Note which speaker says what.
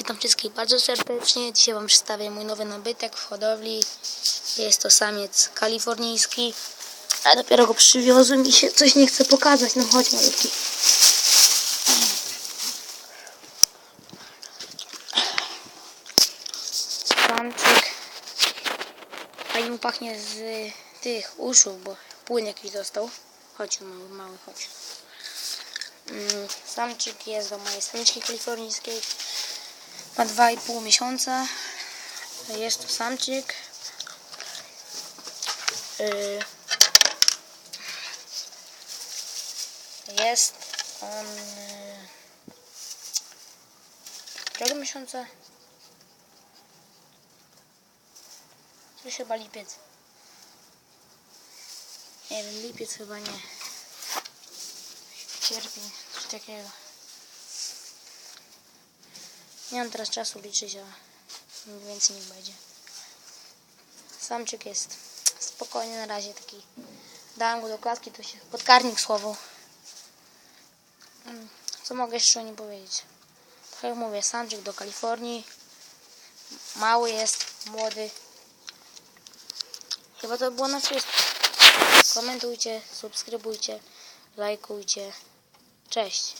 Speaker 1: Witam wszystkich bardzo serdecznie. Dzisiaj Wam przedstawię mój nowy nabytek w hodowli. Jest to samiec kalifornijski. A dopiero go przywiozłem i się coś nie chcę pokazać. No chodź malutki. Samczyk. Fajnie mu pachnie z tych uszów, bo płyn jakiś dostał. Chodź mały, mały, chodź. Mm, Samczyk jest do mojej samiczki kalifornijskiej. Ma 2,5 miesiąca. Jest to. Y, Jest on y, którego miesiąca? To chyba lipiec. Nie wiem, lipiec chyba nie. Sierpień, coś takiego. Nie mam teraz czasu liczyć, a mniej więcej niech będzie. Samczyk jest spokojny na razie taki. Dałem go do klatki, to się podkarnik schował. Mm, Co mogę jeszcze o nim powiedzieć? Tak jak mówię, samczyk do Kalifornii. Mały jest, młody. Chyba to było na wszystko. Komentujcie, subskrybujcie, lajkujcie. Cześć.